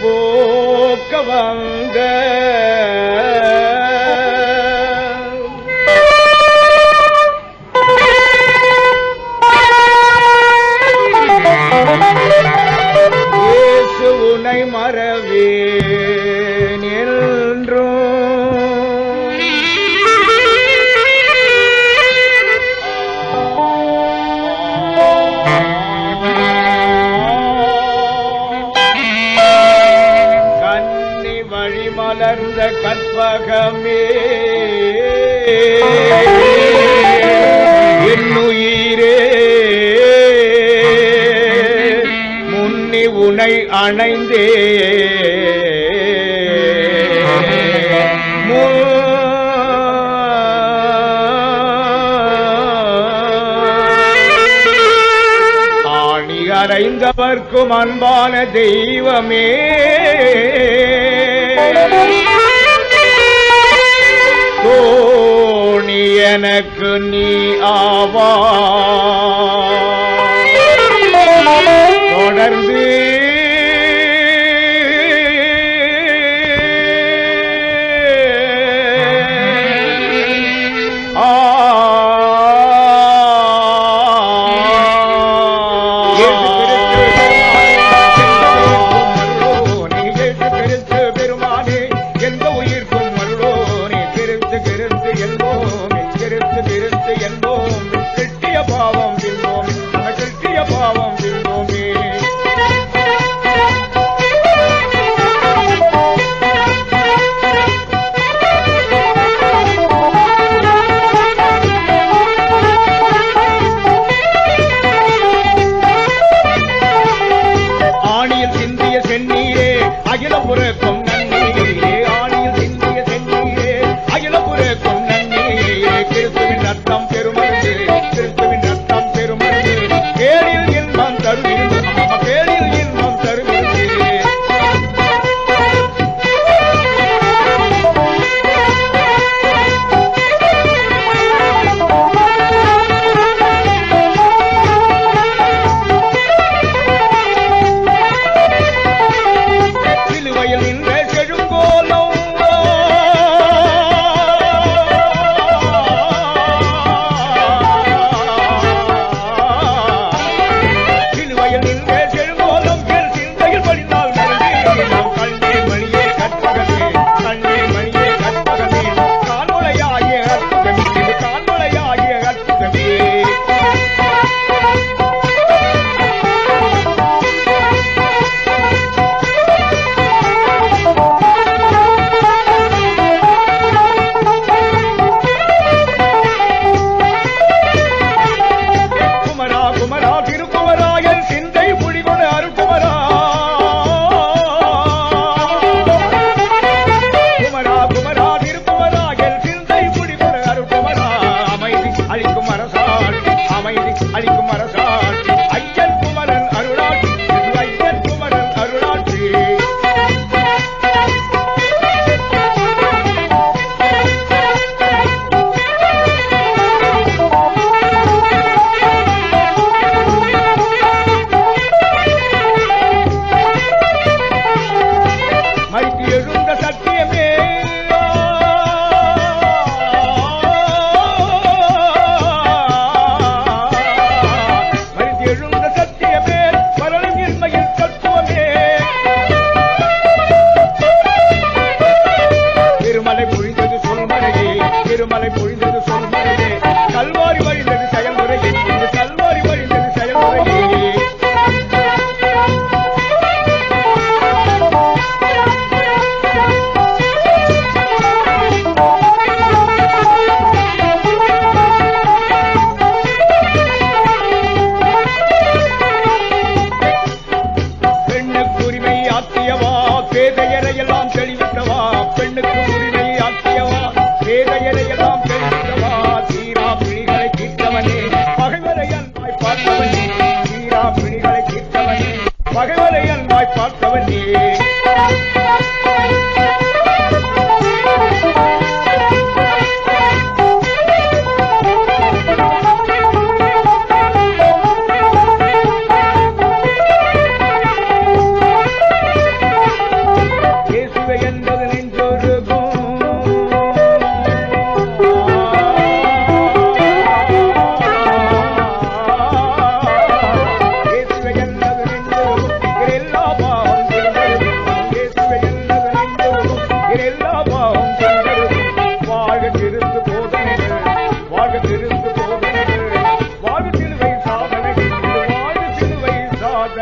போக்க வந்த கற்பகமே என்னுயிரே. முன்னி உனை அணைந்தே. அறைந்தவர்க்கும் அன்பான தெய்வமே. எனக்கு நீ ஆவா தொடர்ந்து y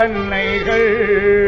Anh!